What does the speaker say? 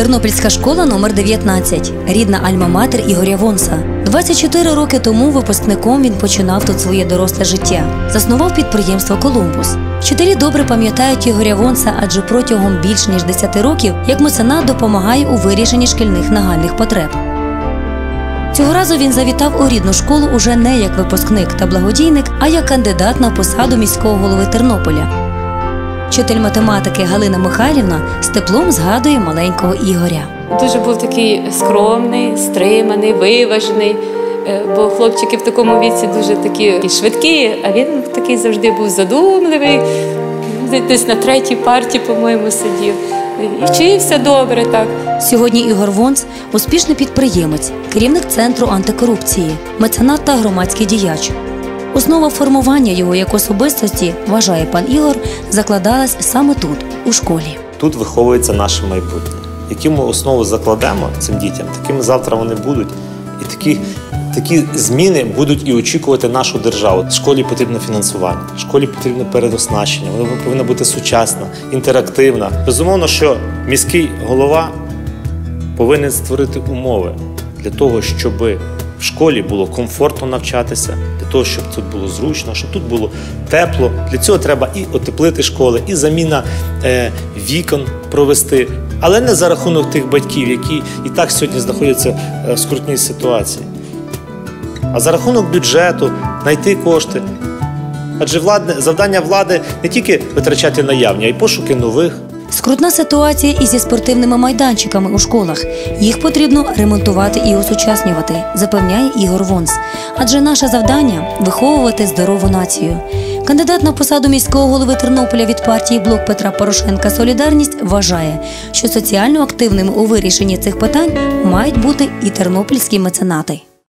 Тернопільська школа номер 19 рідна альма-матер Ігоря Вонса. 24 роки тому випускником він починав тут своє доросле життя. Заснував підприємство Колумбус. Вчителі добре пам'ятають Ігоря Вонса, адже протягом більш ніж 10 років як меценат допомагає у вирішенні шкільних нагальних потреб. Цього разу він завітав у рідну школу уже не як випускник та благодійник, а як кандидат на посаду міського голови Тернополя. Вчитель математики Галина Михайлівна з теплом згадує маленького Ігоря. Дуже був такий скромний, стриманий, виважений. Е, Бо хлопчики в такому віці дуже такі швидкі, а він такий завжди був задумливий. Десь на третій парті, по-моєму, сидів. І вчився добре так. Сьогодні Ігор Вонс успішний підприємець, керівник центру антикорупції, меценат та громадський діяч. Основа формування його як особистості, вважає пан Ігор, закладалась саме тут, у школі. Тут виховується наше майбутнє. Які ми основу закладемо цим дітям, такими завтра вони будуть. І такі, такі зміни будуть і очікувати нашу державу. Школі потрібно фінансування, школі потрібно передоснащення, вона повинна бути сучасна, інтерактивна. Безумовно, що міський голова повинен створити умови для того, щоб в школі було комфортно навчатися, того, щоб тут було зручно, щоб тут було тепло. Для цього треба і отеплити школи, і заміна е, вікон провести. Але не за рахунок тих батьків, які і так сьогодні знаходяться е, в скрутній ситуації, а за рахунок бюджету знайти кошти. Адже владне, завдання влади не тільки витрачати наявні, а й пошуки нових. Скрутна ситуація і зі спортивними майданчиками у школах. Їх потрібно ремонтувати і осучаснювати, запевняє Ігор Вонс. Адже наше завдання виховувати здорову націю. Кандидат на посаду міського голови Тернополя від партії Блок Петра Порошенка Солідарність вважає, що соціально активними у вирішенні цих питань мають бути і тернопільські меценати.